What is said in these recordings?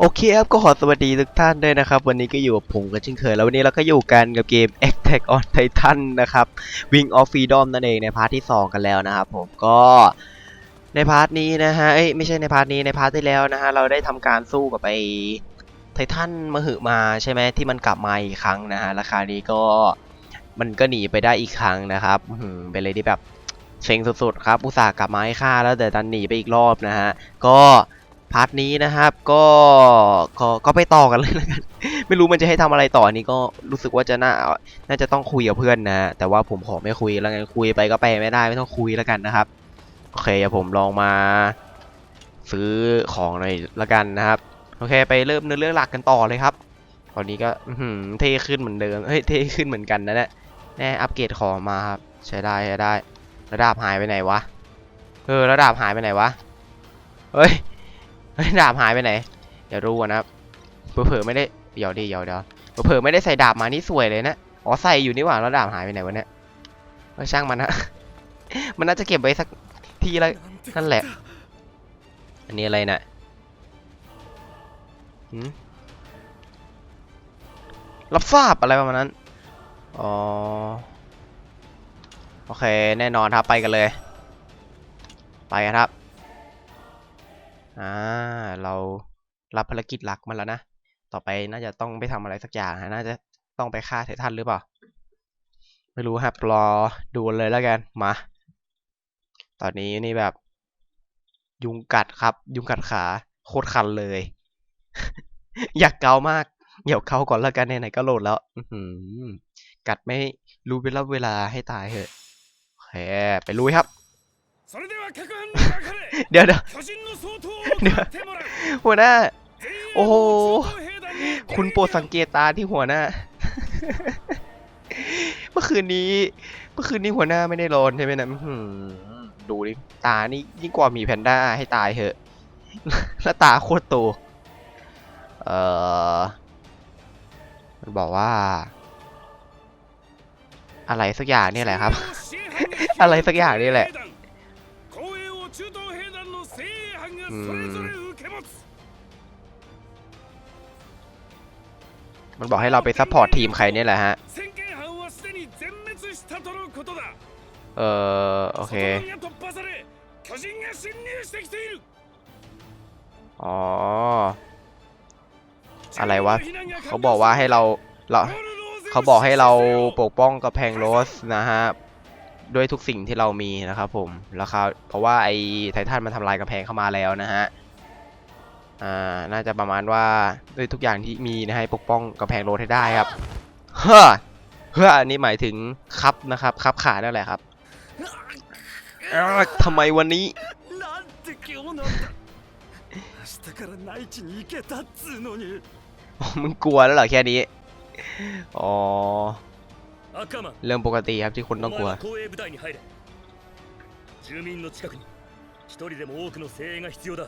โอเคครับก็ขอสวัสดีทุกท่านด้วยนะครับ วันนี้ก็อยู่กับผมกันเช่นเคย แล้ววันนี้เราก็อยู่กันกับเกม Attack on Titan นะครับ Wing of Freedom นั่นเองในพาร์ทที่ 2 กันแล้วนะครับผมก็ในพาร์ทนี้นะฮะเอ้ยไม่ใช่ในพาร์ทนี้ในพาร์ทที่แล้วนะฮะเราได้ทำการสู้กับไอ้ไททันมหึมาใช่ไหมที่มันกลับมาอีกครั้งนะฮะราคานี้ก็มันก็หนีไปได้อีกครั้งนะครับเป็นเลยที่แบบเซ็งสุดๆครับอุตส่าห์กลับมาให้ฆ่าแล้วแต่ดันหนีไปอีกรอบนะฮะก็ พาร์ทนี้นะครับก็ก็ก็ไปต่อกันเลยแล้วกัน ไม่รู้มันจะให้ทำอะไรต่ออนนี้ก็รู้สึกว่าจะน่าน่าจะต้องคุยกับเพื่อนนะ แต่ว่าผมขอไม่คุยแล้วกันคุยไปก็ไปไม่ได้ไม่ต้องคุยแล้วกันนะครับโอเคเดี๋ยวผมลองมา ซื้อของหน่อยละกันนะครับโอเค ไปเริ่มเนื้อเรื่องหลักกันต่อเลยครับตอนนี้ก็เท่ขึ้นเหมือนเดิมเฮ้ยเท่ขึ้นเหมือนกันนะเนี่ยแน่อัปเกรดของมาครับใช้ได้ใช้ได้ ระดับหายไปไหนวะเออระดับหายไปไหนวะเฮ้ย เฮ้ยดาบหายไปไหนเดี๋ยวรู้นะครับเผลอๆไม่ได้เดี๋ยวดิเดี๋ยวเดี๋ยวเผลอๆไม่ได้ใส่ดาบมานี่สวยเลยนะอ๋อใส่อยู่นี่หว่าแล้วดาบหายไปไหนวะเนี่ยเออช่างมันนะมันน่าจะเก็บไว้สักทีละนั่นแหละ อันนี้อะไรน่ะหืมรับทราบอะไรประมาณนั้นอ๋อโอเค แน่นอนครับไปกันเลย ไปกันครับ อ่าเรารับภารกิจหลักมาแล้วนะ ต่อไปน่าจะต้องไปทำอะไรสักอย่างน่าจะต้องไปฆ่าไททันหรือเปล่า ไม่รู้ฮะปบรอดูเลยแล้วกันมา ตอนนี้นี่แบบ ยุงกัดครับ ยุงกัดขาโคตรคันเลย อยากเกามากเดี๋ยวเขาก่อนแล้วกันไหนๆก็โหลดแล้วกัดไม่รู้เวลาเวลาให้ตายเถอะแหมไปลุยครับ เดี๋ยวเดี๋ยว เดี๋ยหัวหน้า โอ้โห คุณโปรดสังเกตตาที่หัวหน้า เมื่อคืนนี้ เมื่อคืนนี้หัวหน้าไม่ได้ร้อนใช่ไหมนะดูดิตานี่ยิ่งกว่ามีแพนด้าให้ตายเถอะแล้าตาโคตรโต เออมันบอกว่า อะไรสักอย่างนี่แหละครับ อะไรสักอย่างนี่แหละ มันบอกให้เราไปซัพพอร์ตทีมใครเนี่ยแหละฮะ เออโอเค อ๋อ อะไรวะ เขาบอกว่าให้เราเราเขาบอกให้เราปกป้องกระแพงโรสนะฮะ ด้วยทุกสิ่งที่เรามีนะครับผมราคาเพราะว่าไอไททันมันทำลายกำแพงเข้ามาแล้วนะฮะอ่าน่าจะประมาณว่าด้วยทุกอย่างที่มีนะฮะปกป้องกำแพงโลดให้ได้ครับเฮ้อเฮ้ออันนี้หมายถึงครับนะครับครับขาดนั่นแหละครับทำไมวันนี้มึงกลัวแล้วเหรอแค่นี้ อ๋อ เรื่องปกติครับที่คุณต้องกลัว お前は東映部隊に入れ住民の近くに一人でも多くの精鋭が必要だ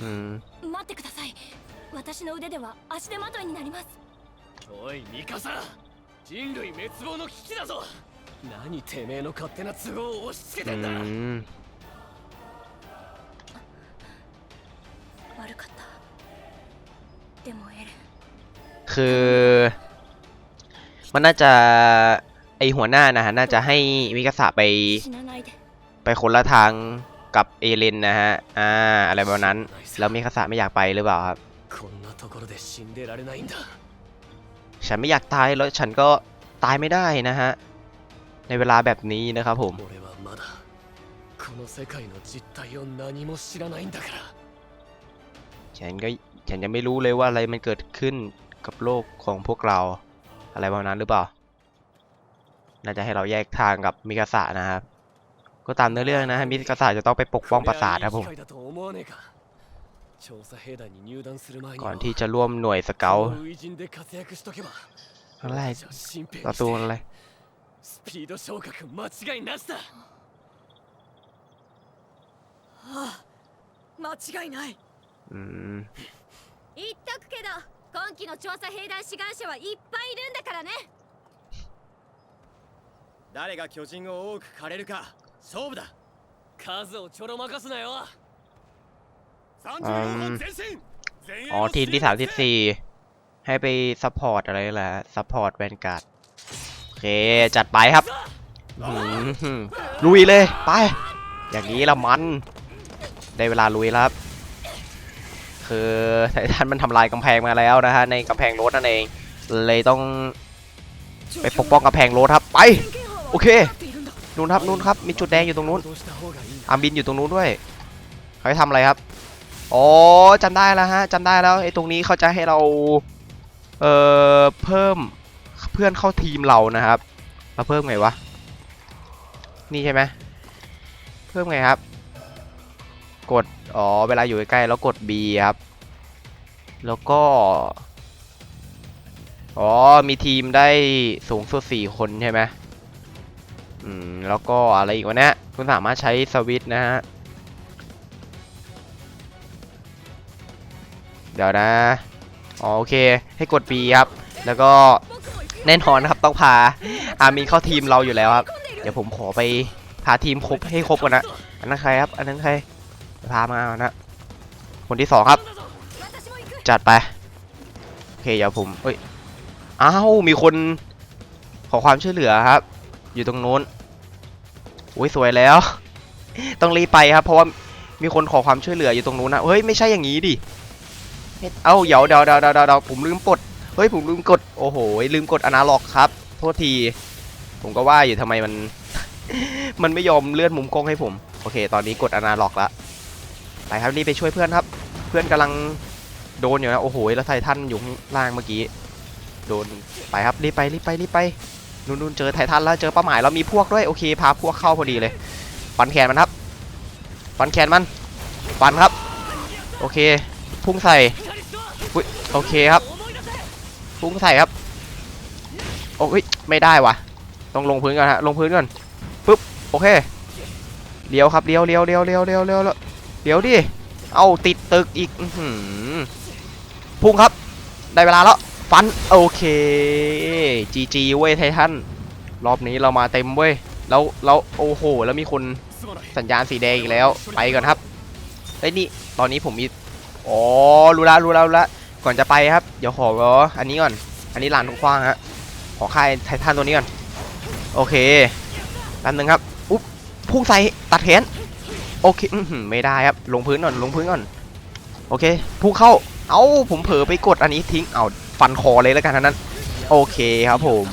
อืม 待ってください私の腕では足手まといになりますおいミカサ人類滅亡の危機だぞ何てめえの勝手な都合を押し付け อื てんだ ม 悪かったでもエレン คือ มันน่าจะไอหัวหน้านะฮะน่าจะให้มิกาสะไป ไปคนละทางกับเอเลนนะฮะ อ่า อะไรแบบนั้น แล้วมิกาสะไม่อยากไปหรือเปล่าครับ ฉันไม่อยากตายแล้วฉันก็ตายไม่ได้นะฮะ ในเวลาแบบนี้นะครับผม ฉันก็ฉันยังไม่รู้เลยว่าอะไรมันเกิดขึ้นกับโลกของพวกเรา อะไรแบบนั้นหรือเปล่า น่าจะให้เราแยกทางกับมิกาสะนะครับ ก็ตามเนื้อเรื่องนะฮะมิกาสะจะต้องไปปกป้องปราสาทครับผม これはいい機会だと思わねえか調査兵団に入団する前に ก่อนที่จะร่วมหน่วยสเกล この初陣で活躍しとけば อะไร 俺たちは新兵 ต่อ に สู้ して อะไร スピード昇格間違いなしだああ間違いない อืม 言っとくけど 今期の調査兵団志願者はいっぱいいるんだからね誰が巨人を多く狩れるか勝負だ数をちょろまかすなよ 34本前進前衛 อ๋อ の ทีมที่ 指令を34 ให้ไปซัพพอร์ตอะไรแหละซัพพอร์ตแวนการ์ดโอเค จัดไปครับอื้อหือลุยเลย ไป อย่างนี้ละมัน ได้เวลาลุยแล้ว คือไททันมันทำลายกำแพงมาแล้วนะฮะในกำแพงรถนั่นเอง เลยต้องไปปกป้องกำแพงรถครับไปโอเคนู่นครับนู่นครับมีจุดแดงอยู่ตรงนู้นอาบินอยู่ตรงนู้นด้วยเขาให้ทำอะไรครับอ๋อจำได้แล้วฮะจำได้แล้วไอ้ตรงนี้เขาจะให้เราเอ่อเพิ่มเพื่อนเข้าทีมเรานะครับเราเพิ่มไงวะนี่ใช่ไหมเพิ่มไงครับ กด อ๋อ เวลาอยู่ใกล้ๆแล้วกด B ครับ แล้วก็ อ๋อ มีทีมได้สูงสุด 4 คนใช่ไหมอืม แล้วก็อะไรอีกวะเนี่ย คุณสามารถใช้สวิตชนะฮะ เดี๋ยวนะ อ๋อ โอเค ให้กด B ครับ แล้วก็แน่นอนนะครับต้องพา อามีเข้าทีมเราอยู่แล้วครับ เดี๋ยวผมขอไปพาทีมครบให้ครบก่อนนะ อันนั้นใครครับ อันนั้นใคร พามานะ คนที่สองครับ จัดไป โอเคเดี๋ยวผมเอ้ย อ้าว มีคนขอความช่วยเหลือครับ อยู่ตรงนู้นโอ้ยสวยแล้ว ต้องรีไปครับ เพราะว่ามีคนขอความช่วยเหลืออยู่ตรงนู้นนะ เฮ้ย ไม่ใช่อย่างนี้ดิ เอ้า เดี๋ยวเดี๋ยวเดี๋ยวเดี๋ยวผมลืมกด เฮ้ย ผมลืมกด โอ้โห ลืมกดอนาล็อกครับ โทษที ผมก็ว่าอยู่ทำไมมัน มันไม่ยอมเลื่อนมุมกล้องให้ผม โอเค ตอนนี้กดอนาล็อกแล้ว ไปครับรีบไปช่วยเพื่อนครับ เพื่อนกำลังโดนอยู่นะโอ้โหแล้วไททันอยู่ข้างล่างเมื่อกี้โดนไปครับรีบไปรีบไปรีบไปนู่นนู่นเจอไททันแล้วเจอเป้าหมายแล้วมีพวกด้วยโอเคพาพวกเข้าพอดีเลยฟันแขนมันครับฟันแขนมันฟันครับ โอเค พุ่งใส่อุ๊ยโอเคครับ พุ่งใส่ครับโอ้ยไม่ได้วะต้องลงพื้นก่อนฮะลงพื้นก่อนปึ๊บโอเคเลี้ยวครับเลี้ยวเลี้ยวเลี้ยวเลี้ยวเลี้ยวเลี้ยว เดี๋ยวดิ เอาติดตึกอีกพุ่งครับ ได้เวลาแล้ว ฟัน โอเค จีจีเว้ยไททัน รอบนี้เรามาเต็มเว้ย แล้วแล้วโอ้โห แล้วมีคนสัญญาณสีแดงอีกแล้ว ไปก่อนครับไอ้นี่ตอนนี้ผมมีอ๋อรู้ละรู้ละรู้ละก่อนจะไปครับ เดี๋ยวขออ,อันนี้ก่อน อันนี้ลานทุกว้างฮะ ขอค่ายไททันตัวนี้ก่อน โอเคแป๊บนึงครับ อุ๊บพุ่งใส่ตัดแขน โอเคอืไม่ได้ครับ ลงพื้นก่อน ลงพื้นก่อน โอเคพุ่งเข้า เอ้า ผมเผลอไปกดอันนี้ทิ้ง เอาฟันคอเลยแล้วกันนั้น โอเคครับผม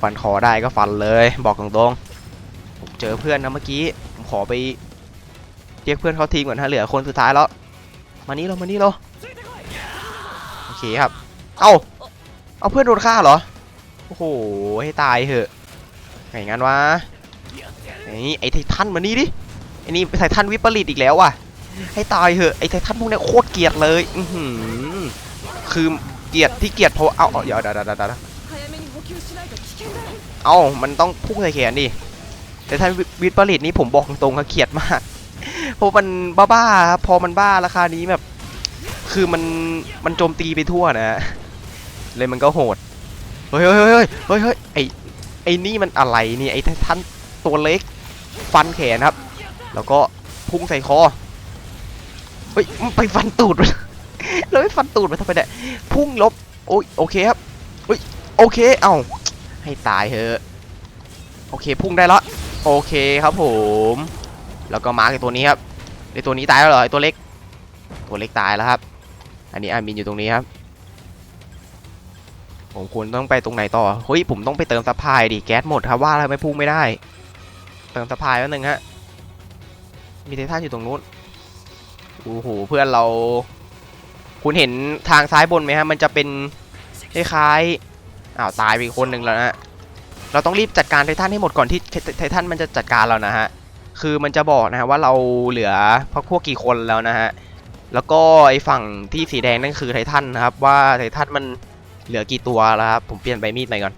ฟันคอได้ก็ฟันเลย บอกตรงๆผมเจอเพื่อนนะเมื่อกี้ ผมขอไปเรียกเพื่อนเขาทีมก่อนฮะเหลือคนสุดท้ายแล้ว มานี่เรา มานี่เรา โอเคครับ เอ้า เอาเพื่อนโดนฆ่าเหรอ โอ้โห ให้ตายเหอะไงงั้นวะไอ้ไอ้ไททันมานี่ดิ ไอ้นี้ไททันวิปริตอีกแล้วว่ะ ให้ตายเหอะไอไททันพวกนี้โคตรเกลียดเลยอือหือคือเกลียดที่เกลียดเพราะเอาเอาเดี๋ยวเดี๋ยวเดี๋ยวเอามันต้องพุ่งใส่แขนดิแต่ท่านวิทปริตนี้ผมบอกตรงๆเขาเขียดมาก เพราะมันบ้าๆครับพอมันบ้าราคานี้แบบ คือมันมันโจมตีไปทั่วนะเลยมันก็โหด เฮ้ยเฮ้ยเฮ้ยเฮ้ยไอไอนี่มันอะไรนี่ไอท่านตัวเล็ก ฟันแขนครับ แล้วก็พุ่งใส่คอเฮ้ยไปฟันตูดมันแล้วไม่ฟันตูดมันทำไมเนี่ยพุ่งลบโอ้ยโอเคครับเฮ้ยโอเคเอ้าให้ตายเถอะโอเคพุ่งได้ล้วโอเคครับผม แล้วก็มาร์กตัวนี้ครับไอตัวนี้ตายแล้วเหรอไอตัวเล็ก ตัวเล็กตายแล้วครับ อันนี้อามินอยู่ตรงนี้ครับ ผมควรต้องไปตรงไหนต่อเฮ้ยผมต้องไปเติมซัพายดิแก๊สหมดครับว่าแล้วไม่พุ่งไม่ได้ เติมซัพายแป๊บนึงฮะ มีไททันอยู่ตรงนู้นโอ้โหเพื่อนเรา คุณเห็นทางซ้ายบนไหมฮะ มันจะเป็นคล้ายๆอ้าวตายไปอีกคนหนึ่งแล้วนะฮะเราต้องรีบจัดการไททันให้หมดก่อนที่ไททันมันจะจัดการเรานะฮะ คือมันจะบอกนะฮะว่าเราเหลือพักพวกกี่คนแล้วนะฮะ แล้วก็ไอ้ฝั่งที่สีแดงนั่นคือไททันนะครับ ว่าไททันมันเหลือกี่ตัวแล้วครับผมเปลี่ยนใบมีดใหม่ก่อน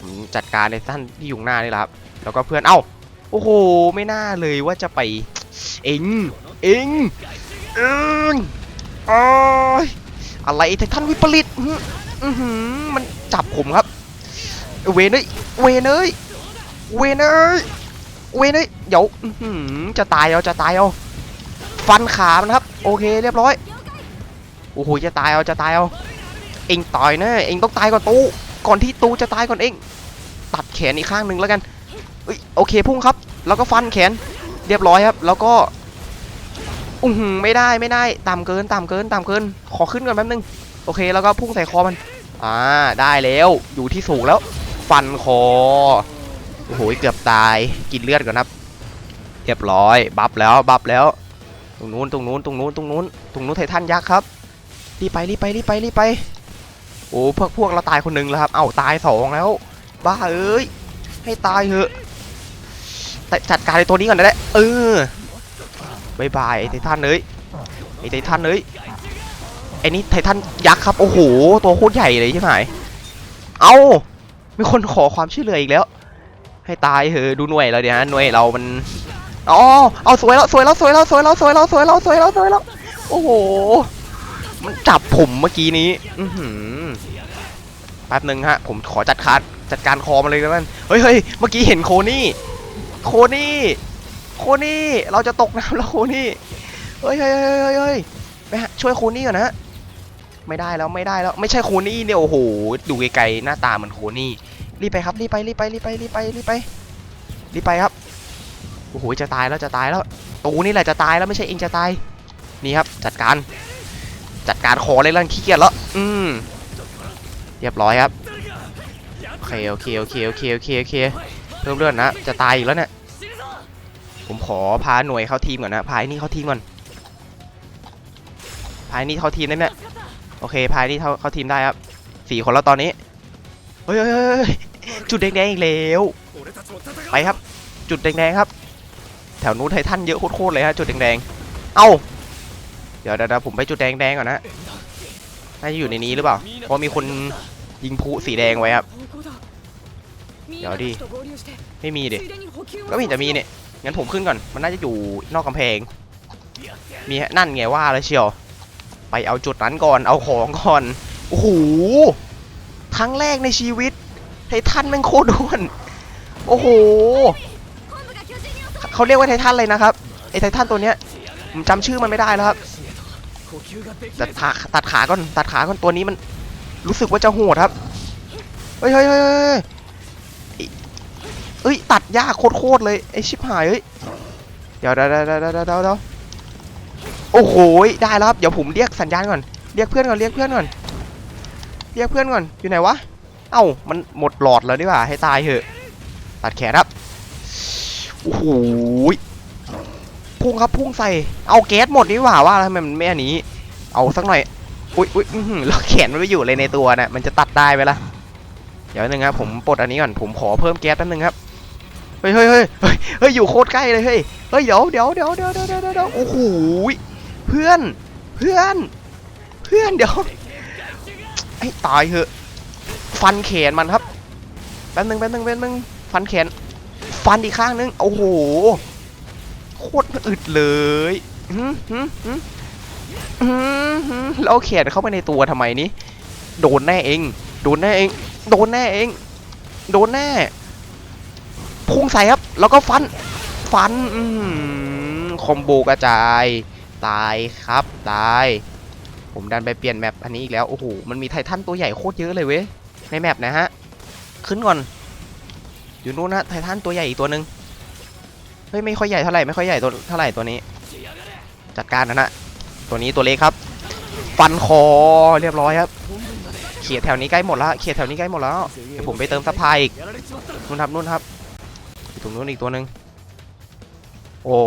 ผมจัดการไททันที่อยู่หน้านี่แหละครับ แล้วก็เพื่อนเอ้า โอ้โห ไม่น่าเลยว่าจะไป เอ็ง เอ็งเอ็งอ้ยอะไรไอ้ททันวิปริตอือหือมันจับผมครับ เวเอ้ยเวเอ้ยเวเอ้ยเวเอ้ยเดี๋ยวอือหือจะตายเอาจะตายเอาฟันขามันครับ โอเคเรียบร้อยโอ้โหจะตายเอาจะตายเอาเองตายน่เองต้องตายก่อนตู้ก่อนที่ตู้จะตายก่อนเองตัดแขนอีกข้างหนึ่งแล้วกัน เอ้ยโอเคพุ่งครับ แล้วก็ฟันแขนเรียบร้อยครับ แล้วก็อือหือไม่ได้ไม่ได้ต่ำเกินต่ำเกินต่ำเกิน ขอขึ้นก่อนแป๊บนึงโอเคแล้วก็พุ่งใส่คอมันอ่าได้แล้วอยู่ที่สูงแล้ว ฟันคอโอ้โหเกือบตายกินเลือดก่อนครับ เรียบร้อยบัฟแล้วบัฟแล้ว ตรงนู้นตรงนู้นตรงนู้นตรงนู้นตรงนู้นไททันยักษ์ครับรีบไปรีบไปรีบไปรีบไปโอ้พวกพวกเราตายคนหนึ่งแล้วครับ เอ้าตายสองแล้ว บ้าเอ้ยให้ตายเถอะ จัดการไอ้ตัวนี้ก่อนนะแหละเออบายบายไอ้ไททันเอ้ยไอ้ไททันเอ้ยไอ้นี่ไททันยักษ์ครับโอ้โหตัวโคตรใหญ่เลยใช่ไหมเอ้ามีคนขอความช่วยเหลืออีกแล้ว ให้ตายเถอะดูหน่วยเราเดี๋ยวนะหน่วยเรามันอ๋อเอาสวยแล้วสวยแล้วสวยแล้วสวยแล้วสวยแล้วสวยแล้วสวยแล้วสวยแล้วโอ้โหมันจับผมเมื่อกี้นี้อือหือแป๊บหนึ่งฮะผมขอจัดการจัดการคอมาเลยแล้วกันเฮ้ยเฮ้ยเมื่อกี้เห็นโคนี่ โคนี่ โคนี่ เราจะตกน้ำแล้วโคนี่ เฮ้ยเฮ้ยเฮ้ยเฮ้ยไปฮะช่วยโคนี่ก่อนนะไม่ได้แล้วไม่ได้แล้วไม่ใช่โคนี่เนี่ยโอ้โหดูไกลๆหน้าตาเหมือนโคนี่รีบไปครับรีบไปรีบไปรีบไปรีบไปรีบไปรีบไปครับโอ้โหจะตายแล้วจะตายแล้วตูนี่แหละจะตายแล้วไม่ใช่เองจะตายนี่ครับจัดการ จัดการขอเลยแล้วขี้เกียจแล้วอืมเรียบร้อยครับโอเคโอเคโอเคโอเคโอเคโอเค เพิ่มเลือดนะ จะตายอีกแล้วเนี่ย ผมขอพาหน่วยเข้าทีมก่อนนะ พายนี่เข้าทีมก่อน พายนี่เข้าทีมได้ไหมโอเค พายนี่เข้าเข้าทีมได้ครับสี่คนแล้วตอนนี้ เฮ้ยจุดแดงๆอีกแล้ว ไปครับ จุดแดงๆครับ แถวนู้นไททันเยอะโคตรๆเลยฮะจุดแดงๆ เอ้า เดี๋ยวเดี๋ยวผมไปจุดแดงๆก่อนนะน่าจะอยู่ในนี้หรือเปล่า เพราะมีคนยิงผู้สีแดงไว้ครับ เดี๋ยวดิไม่มีดิก็ก็ไม่มีเห็นแต่จะมีมีเนี่ยเนี่ยงั้นผมขึ้นก่อนมันน่าจะอยู่นอกกำแพง มีฮะนั่นไงว่าแล้วเชียว ไปเอาจุดนั้นก่อนเอาของก่อนโอ้โหครั้งแรกในชีวิตไททันแม่งโคตรด้วนโอ้โหเขาเรียกว่าไททันเลยนะครับไอไททันตัวเนี้ยผมจำชื่อมันไม่ได้แล้วครับตัดขาตัดขาก่อนตัดขาก่อนตัวนี้มันรู้สึกว่าจะโหดครับเฮ้ยเฮ้ยเฮ้ยเฮ้ยเฮ้ย เอ้ยตัดยากโคตรเลยไอชิบหายเฮ้ยเดี๋ยวเดี๋ยวเดี๋ยวเดี๋ยวเดี๋ยวเดี๋ยวโอ้โหได้แล้วครับเดี๋ยวผมเรียกสัญญาณก่อนเรียกเพื่อนก่อนเรียกเพื่อนก่อนเรียกเพื่อนก่อนอยู่ไหนวะเอ้ามันหมดหลอดแล้วดีกว่าให้ตายเถอะตัดแขนครับโอ้โหพุ่งครับพุ่งใส่เอาแก๊สหมดนี่หว่าว่าทำไมมันไม่อันนี้ เอาสักหน่อยอุ้ยอุ้ยหือแล้วแขนมันไม่อยู่เลยในตัวน่ะมันจะตัดได้ไหมล่ะเดี๋ยวนึงครับผมปลดอันนี้ก่อนผมขอเพิ่มแก๊สแป๊บนึงครับ เฮ้ยเฮ้ยเฮ้ยเฮ้ยอยู่โคตรใกล้เลยเฮ้ยเฮ้ยเดี๋ยวเดี๋ยวเดี๋ยวเดี๋ยวเดี๋ยวเดี๋ยวโอ้โหเพื่อนเพื่อนเพื่อนเดี๋ยวไอ้ตายเหอะฟันแขนมันครับแป๊บนึงแป๊บนึงแป๊บนึงฟันแขน ฟันอีกข้างนึงโอ้โหโคตรอึดเลยหืมหืมหืมหืมหืมแล้วเอาแขนเข้าไปในตัวทำไมนี่โดนแน่เอง โดนแน่เอง โดนแน่เอง โดนแน่ พุ่งใส่ครับ แล้วก็ฟัน ฟันอคอมโบกระจาย ตายครับ ตาย ผมดันไปเปลี่ยนแมปอันนี้อีกแล้ว โอ้โห มันมีไททันตัวใหญ่โคตรเยอะเลยเว้ย ในแมปนะฮะ ขึ้นก่อน อยู่นู้นนะไททันตัวใหญ่อีกตัวหนึ่งเฮ้ย ไม่ค่อยใหญ่เท่าไหร่ ไม่ค่อยใหญ่ตัวเท่าไหร่ตัวนี้ จัดการนะนะ ตัวนี้ตัวเล็กครับ ฟันคอเรียบร้อยครับเขียดแถวนี้ใกล้หมดแล้วเขียดแถวนี้ใกล้หมดแล้ว เดี๋ยวผมไปเติมซัพายอีกนู่นครับนู่นครับ ตรงนู้นอีกตัวหนึ่งโอ้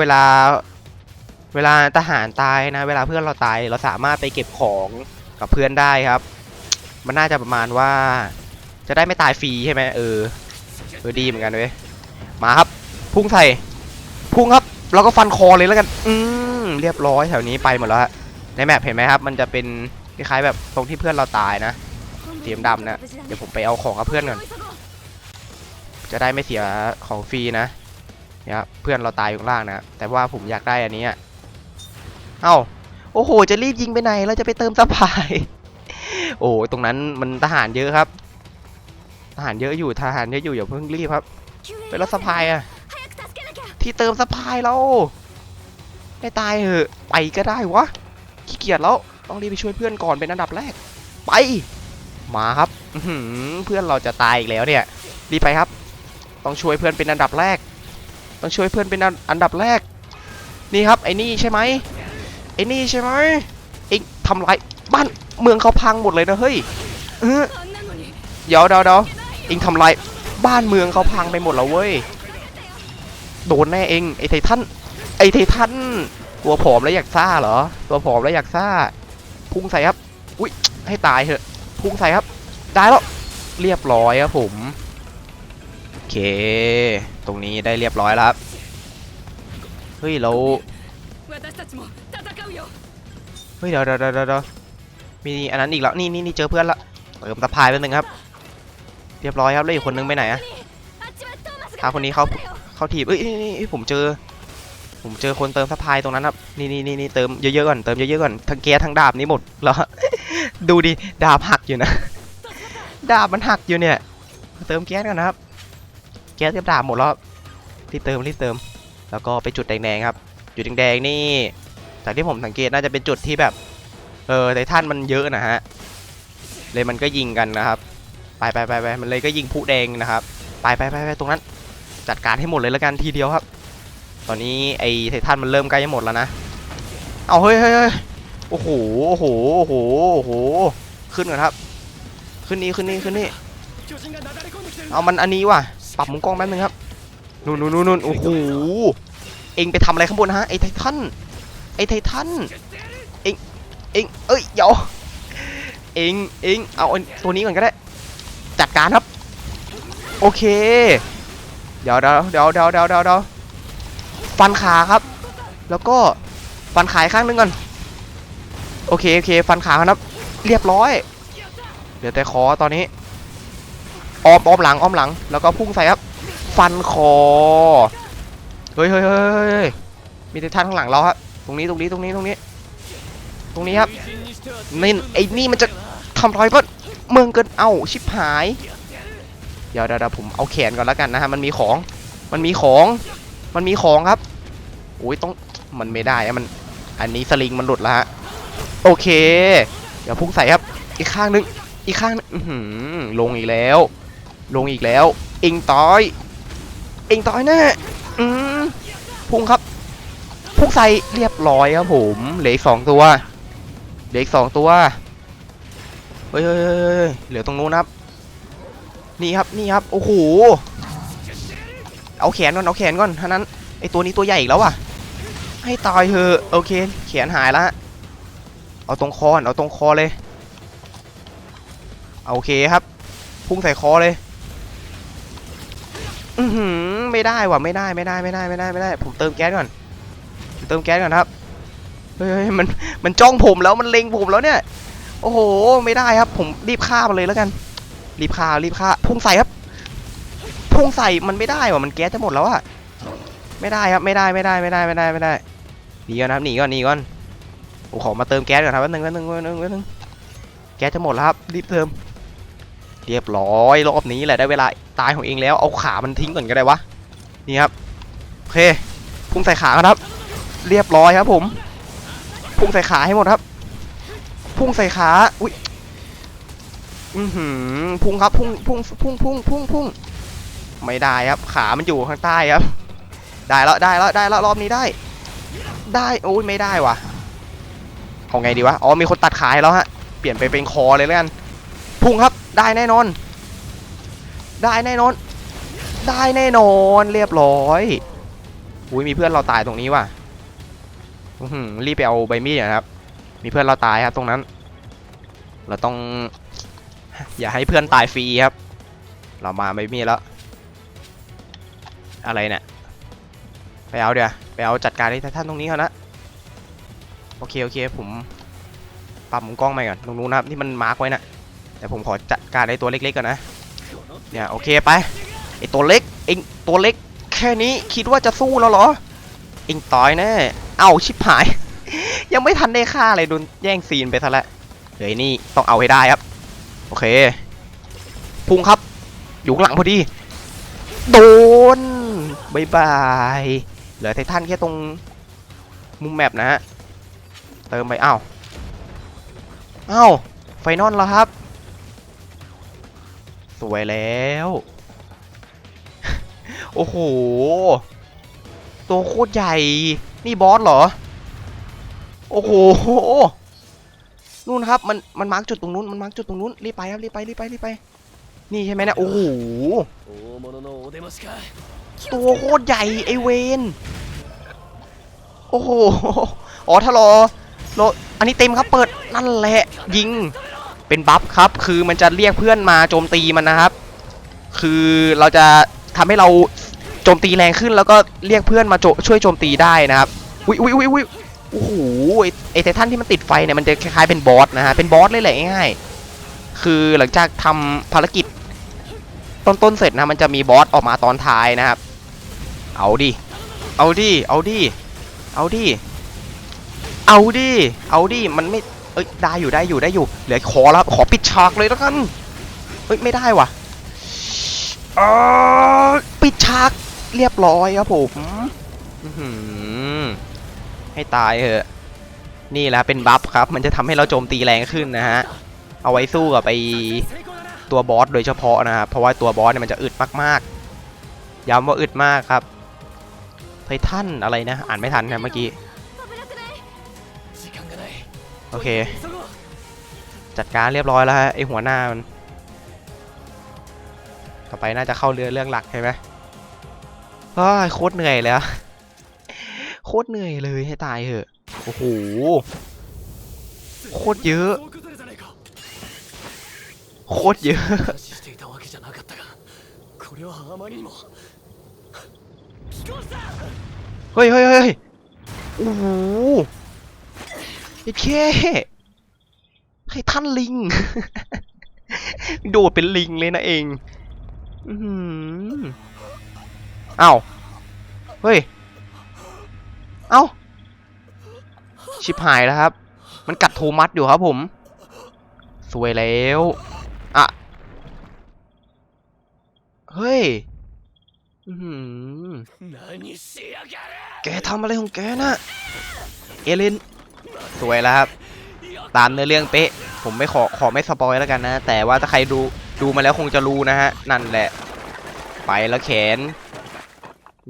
เวลา เวลาทหารตายนะ เวลาเพื่อนเราตาย เราสามารถไปเก็บของกับเพื่อนได้ครับ มันน่าจะประมาณว่า จะได้ไม่ตายฟรีใช่ไหมเออเออดีเหมือนกันเว้ยมาครับ พุ่งใส่ พุ่งครับแล้วก็ฟันคอเลยแล้วกัน อืมเรียบร้อยแถวนี้ไปหมดแล้วฮะในแมปเห็นไหมครับ มันจะเป็นคล้ายๆแบบตรงที่เพื่อนเราตายนะเตรียมดำนะเดี๋ยวผมไปเอาของกับเพื่อนก่อน จะได้ไม่เสียของฟรีนะเนี่ยครับเพื่อนเราตายอยู่ข้างล่างนะ แต่ว่าผมอยากได้อันนี้เอ้าโอ้โห จะรีบยิงไปไหนเราจะไปเติมสปาย โอ้ตรงนั้นมันทหารเยอะครับ ทหารเยอะอยู่ทหารเยอะอยู่อย่าเพิ่งรีบครับไปรถสะพายอะที่เติมสะพายเราไม่ตายเหอะไปก็ได้วะขี้เกียจแล้วต้องรีบไปช่วยเพื่อนก่อนเป็นอันดับแรก ไป มาครับเพื่อนเราจะตายอีกแล้วเนี่ยรีบไปครับ ต้องช่วยเพื่อนเป็นอันดับแรก ต้องช่วยเพื่อนเป็นอันดับแรก นี่ครับไอ้นี่ใช่ไหมไอ้นี่ใช่ไหมเอ็งทำลายบ้านเมืองเขาพังหมดเลยนะเฮ้ยเออเดี๋ยวเดี๋ยวเดี๋ยวเอ็งทำลายบ้านเมืองเขาพังไปหมดแล้วเว้ยโดนแน่เองไอ้ไททันไอ้ไททันตัวผอมแล้วอยากซ่าเหรอ ตัวผอมแล้วอยากซ่า พุ่งใส่ครับ อุ้ยให้ตายเถอะ พุ่งใส่ครับ ได้แล้ว เรียบร้อยครับผม เค ตรงนี้ได้เรียบร้อยแล้วครับ เฮ้ย เราเฮ้ยเดี๋ยวเดี๋เดี๋มีอันนั้นอีกแล้ว นี่นี่นี่เจอเพื่อนละเติมตะพายไปหนึ่งครับ เรียบร้อยครับ แล้วอีกคนนึงไปไหนอะพาคนนี้เขาเขาถีบเอ้ยนี่ผมเจอ ผมเจอคนเติมตะพายตรงนั้นครับ นี่นี่นี่เติมเยอะๆก่อน เติมเยอะๆก่อน ทั้งแก๊ทั้งดาบนี้หมดแล้วดูดิ ดาบหักอยู่นะ ดาบมันหักอยู่เนี่ย เติมแก๊สก่อนนะครับ แก๊สกับดาบหมดแล้วรีบเติมรีบเติม แล้วก็ไปจุดแดงๆครับ จุดแดงๆนี่ จากที่ผมสังเกตน่าจะเป็นจุดที่แบบ เออไททันมันเยอะนะฮะ เลยมันก็ยิงกันนะครับ ไปไปไปไปมันเลยก็ยิงผู้แดงนะครับ ไปไปไปไปตรงนั้น จัดการให้หมดเลยแล้วกันทีเดียวครับ ตอนนี้ไอไททันมันเริ่มใกล้จะหมดแล้วนะ เอาเฮ้ยเฮ้ยโอ้โห โอ้โห โอ้โห โอ้โห ขึ้นก่อนครับ ขึ้นนี้ขึ้นนี้ขึ้นนี้ เอามันอันนี้ว่ะ ปรับมุมกล้องแป๊บนึงครับนู่นนู่นนู่นโอ้โหเอ็งไปทำอะไรข้างบนนะฮะไอ้ไททันไอ้ไททันเอ็งเอ็งเอ้ยเดี๋ยวเอ็งเอ็งเอาตัวนี้ก่อนก็ได้ จัดการครับ โอเค เดี๋ยวเดี๋ยวเดี๋ยวเดี๋ยวเดี๋ยวเดี๋ยวเดาฟันขาครับ แล้วก็ฟันขายข้างนึงก่อนโอเคโอเค ฟันขาครับ เรียบร้อย เดี๋ยวแต่คอตอนนี้ อ้อมอ้อมหลังอ้อมหลัง แล้วก็พุ่งใส่ครับ ฟันคอ เฮ้ยเฮ้ยเฮ้ยมีเททันข้างหลังเราครับตรงนี้ตรงนี้ตรงนี้ตรงนี้ ตรงนี้ครับนี่ไอ้นี่มันจะทำรอยก็เมืองเกินเอ้าชิบหาย เดี๋ยวเดี๋ยวผมเอาแขนก่อนแล้วกันนะฮะมันมีของ มันมีของ มันมีของครับโอ้ยต้องมันไม่ได้อะมัน อันนี้สลิงมันหลุดแล้วฮะโอเค เดี๋ยวพุ่งใส่ครับ อีกข้างนึง อีกข้างนึงลงอีกแล้ว ลงอีกแล้ว เอิงต้อย เอิงต้อยแน่อืมพุ่งครับ พุ่งใส่เรียบร้อยครับผมเหลืออีกสองตัวเหลืออีกสองตัวเฮ้ยเฮ้ยเหลือตรงนู้นครับ นี่ครับนี่ครับโอ้โหเอาแขนก่อนเอาแขนก่อนท่านั้นไอตัวนี้ตัวใหญ่อีกแล้วอะ ให้ตายเถอะโอเคแขนหายแล้วฮะเอาตรงคอเอาตรงคอเลยโอเคครับ พุ่งใส่คอเลย อือหือไม่ได้ว่ะไม่ได้ไม่ได้ไม่ได้ไม่ได้ไม่ได้ ผมเติมแก๊สก่อนผมเติมแก๊สก่อนครับเฮ้ยมันมันจ้องผมแล้วมันเล็งผมแล้วเนี่ย โอ้โหไม่ได้ครับ ผมรีบฆ่ามันเลยแล้วกัน รีบฆ่ารีบฆ่าพุ่งใส่ครับ พุ่งใส่มันไม่ได้ว่ะมันแก๊สจะหมดแล้วอะไม่ได้ครับไม่ได้ไม่ได้ไม่ได้ไม่ได้ไม่ได้หนีก่อนครับหนีก่อนหนีก่อนผมขอมาเติมแก๊สก่อนครับแป๊บนึงแป๊บนึงแป๊บนึงแป๊บนึงแก๊สจะหมดแล้วครับรีบเติม เรียบร้อยรอบนี้แหละได้เวลาตายของเองแล้วเอาขามันทิ้งก่อนก็ได้วะนี่ครับโอเคพุ่งใส่ขาครับ เรียบร้อยครับ ผม พุ่งใส่ขาให้หมดครับ พุ่งใส่ขาอุ้ยอือหือพุ่งครับพุ่งพุ่งพุ่งพุ่งพุ่งพุ่งไม่ได้ครับ ขามันอยู่ข้างใต้ครับ ได้แล้วได้แล้วได้แล้วรอบนี้ได้ ได้โอ้ยไม่ได้วะเอาไงดีวะอ๋อมีคนตัดขาให้แล้วฮะเปลี่ยนไปเป็นคอเลยแล้วกันพุ่งครับ ได้แน่นอน ได้แน่นอน ได้แน่นอนเรียบร้อยอุ้ยมีเพื่อนเราตายตรงนี้ว่ะรีบไปเอาใบมีดนะครับ มีเพื่อนเราตายครับตรงนั้น เราต้อง อย่าให้เพื่อนตายฟรีครับ เรามาใบมีดแล้ว อะไรเนี่ย ไปเอาเดี๋ยวไปเอาจัดการที่ท่านตรงนี้เขานะ โอเคโอเคผมปรับมุมกล้องใหม่ก่อนตรงนู้นนะครับที่มันมาร์กไว้น่ะ แต่ผมขอจัดการไอ้ตัวเล็กๆก่อนนะ เนี่ยโอเคไปไอ้ตัวเล็กเองตัวเล็กแค่นี้คิดว่าจะสู้แล้วเหรอ เองต่อยแน่เอาชิบหาย ยังไม่ทันได้ฆ่าเลยโดนแย่งซีนไปซะแล้วเฮ้ยนี่ต้องเอาให้ได้ครับ โอเค พุ่งครับ อยู่หลังพอดี โดนบายบายเหลือไททันแค่ตรงมุมแมปนะฮะ เติมไปอ้าวอ้าวไฟนอลแล้วครับ สวยแล้ว โอ้โห ตัวโคตรใหญ่ นี่บอสเหรอ โอ้โห นู่นครับ มัน มันมาร์กจุดตรงนู้น มันมาร์กจุดตรงนู้น รีบไปครับ รีบไป รีบไป รีบไป นี่ใช่ไหมนะ โอ้โห ตัวโคตรใหญ่ไอเวน โอ้โห อ๋อ ถ้ารอรออันนี้เต็มครับ เปิด นั่นแหละ ยิง เป็นบัฟครับ คือมันจะเรียกเพื่อนมาโจมตีมันนะครับ คือเราจะทำให้เราโจมตีแรงขึ้นแล้วก็เรียกเพื่อนมาโจช่วยโจมตีได้นะครับอุ้ยอุ้ยอุ้ยอุ้ยโอ้โหไอไททันที่มันติดไฟเนี่ยมันจะคล้ายๆเป็นบอสนะฮะเป็นบอสเลยแหละง่ายๆคือหลังจากทำภารกิจต้นๆเสร็จนะมันจะมีบอสออกมาตอนท้ายนะครับ เอาดิเอาดิเอาดิเอาดิเอาดิเอาดิมันไม่ เอ้ยได้อยู่ได้อยู่ได้อยู่เหลือขอแล้วขอปิดฉากเลยแล้วกันเอ้ยไม่ได้ว่ะปิดฉากเรียบร้อยครับผมให้ตายเหอะ นี่แหละเป็นบัฟครับ มันจะทำให้เราโจมตีแรงขึ้นนะฮะ เอาไว้สู้กับไอตัวบอสโดยเฉพาะนะครับ เพราะว่าตัวบอสเนี่ยมันจะอึดมากๆ ย้ำว่าอึดมากครับไททันอะไรนะ อ่านไม่ทันนะเมื่อกี้ โอเค จัดการเรียบร้อยแล้วฮะไอหัวหน้ามัน ต่อไปน่าจะเข้าเรือเรื่องหลักใช่ไหมโอ้ยโคตรเหนื่อยเลยอโคตรเหนื่อยเลยให้ตายเถอะ โอ้โห โคตรเยอะ โคตรเยอะเฮ้ยเฮ้ยเฮ้ยโอ้ ไอ้เคไท่านลิง โดดเป็นลิงเลยนะเองอืเอ้า เฮ้ย เอ้า ชิบหายแล้วครับ มันกัดโทมัสอยู่ครับผม สวยแล้ว อะ เฮ้ยอืมแกทำอะไรของแกนะ เอเลน สวยแล้วครับ ตามเนื้อเรื่องเป๊ะ ผมไม่ขอขอไม่สปอยแล้วกันนะ แต่ว่าถ้าใครดูดูมาแล้วคงจะรู้นะฮะ นั่นแหละ ไปแล้วแขน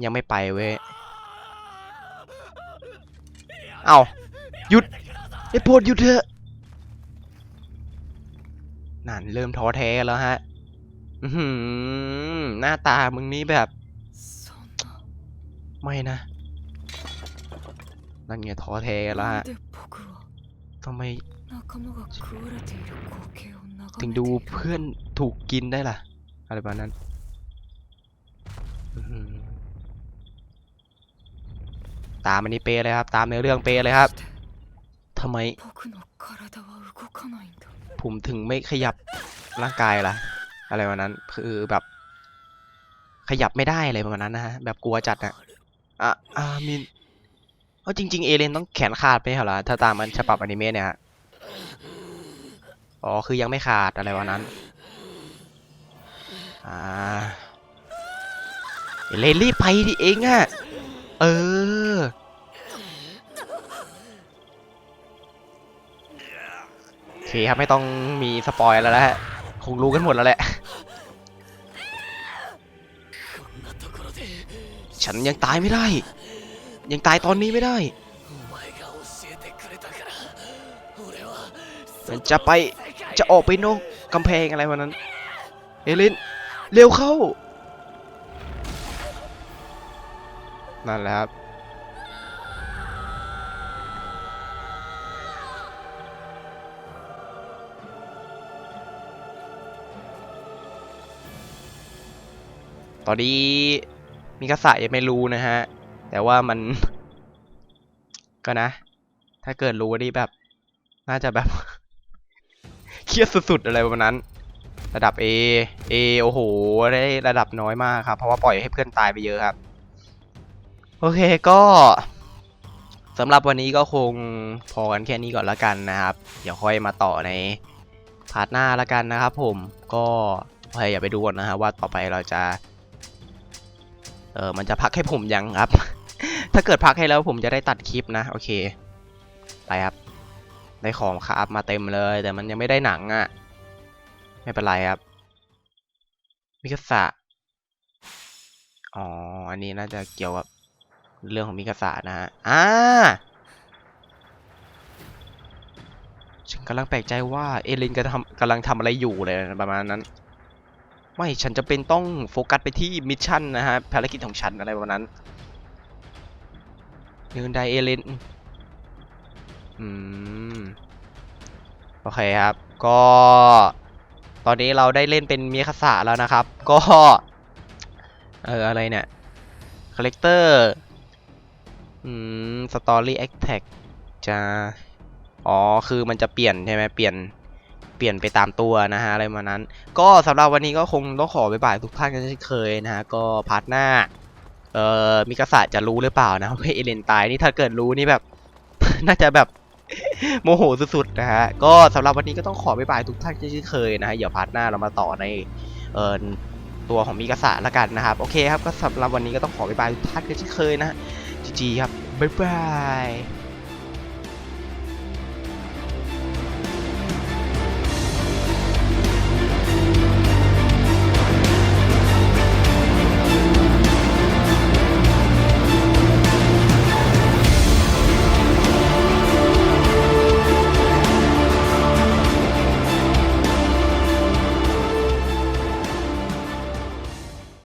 ยังไม่ไปเว้ย เอาหยุดไอ้โพดหยุดเถอะนั่นเริ่มท้อแท้แล้วฮะหน้าตามึงนี้แบบ ไม่นะั่นไงท้อแท้แล้วทำไมถึงดูเพื่อนถูกกินได้ล่ะ อะไรประมาณนั้นตามอันนี้เปเลยครับ ตามในเรื่องเปเลยครับทำไม ผมถึงไม่ขยับร่างกายล่ะ อะไรประมาณนั้น คือแบบ ขยับไม่ได้อะไรประมาณนั้นนะฮะ แบบกลัวจัดอะอะอ่ามิน เพราะจริง ๆ เอเลนต้องแขนขาดไปเหรอถ้าตามอันฉบับอนิเมะเนี่ยอ๋อคือยังไม่ขาดอะไรวะนั้นอ่าเอเลนรีบไปดิเองอะเออโอเคครับไม่ต้องมีสปอยแล้วแหละคงรู้กันหมดแล้วแหละ ฉันยังตายไม่ได้ ยังตายตอนนี้ไม่ได้ มันจะไปจะออกไปนอกกำแพงอะไรวันนั้น เอลิน เร็วเข้า นั่นแหละครับตอนนี้มีกษัตริย์ยังไม่รู้นะฮะ แต่ว่ามัน ก็นะ ถ้าเกิดรู้นี่แบบ น่าจะแบบ เครียดสุดๆอะไรประมาณนั้น ระดับ A A โอ้โห ได้ระดับน้อยมากครับ เพราะว่าปล่อยให้เพื่อนตายไปเยอะครับ โอเคก็สำหรับวันนี้ก็คงพอกันแค่นี้ก่อนละกันนะครับ เดี๋ยวค่อยมาต่อในพาร์ทหน้าละกันนะครับผมก็พยายามไปดูก่อนนะฮะว่าต่อไปเราจะ เออมันจะพักให้ผมยังครับ ถ้าเกิดพักให้แล้วผมจะได้ตัดคลิปนะ โอเค ไปครับ ได้ของคราฟมาเต็มเลย แต่มันยังไม่ได้หนังอะ่ะ ไม่เป็นไรครับ มิกาสะอ๋อ อันนี้น่าจะเกี่ยวกับเรื่องของมิกาสะนะฮะ อ่า ฉันกำลังแปลกใจว่าเอลินกำลังกำลังทำอะไรอยู่เลยประมาณนั้นไม่ ฉันจะเป็นต้องโฟกัสไปที่มิชชั่นนะฮะภารกิจของฉันอะไรประมาณนั้น ยืนไดเอลินอืม โอเคครับ ก็ ตอนนี้เราได้เล่นเป็นมิคาสะแล้วนะครับ ก็ เออ อะไรเนี่ย คาแรคเตอร์ อืม สตอรี่แอคแท็กจะ อ๋อ คือมันจะเปลี่ยนใช่ไหมเปลี่ยน เปลี่ยนไปตามตัวนะฮะ อะไรมานั้น ก็สำหรับวันนี้ก็คงต้องขอบ๊ายบายทุกท่านกันเช่นเคยนะฮะ ก็พาร์ทหน้า เอ่อมิกาสะจะรู้หรือเปล่านะว่าเอเลนตายนี่ถ้าเกิดรู้นี่แบบ น่าจะแบบโมโหสุดๆนะฮะก็สำหรับวันนี้ก็ต้องขอบ๊ายบายทุกท่านเช่นเคยนะฮะเดี๋ยวพาร์ทหน้าเรามาต่อในเอ่อตัวของมิกาสะละกันนะครับ โอเคครับก็สำหรับวันนี้ก็ต้องขอบ๊ายบายทุกท่านเช่นเคยนะฮะจีจีครับบ๊ายบาย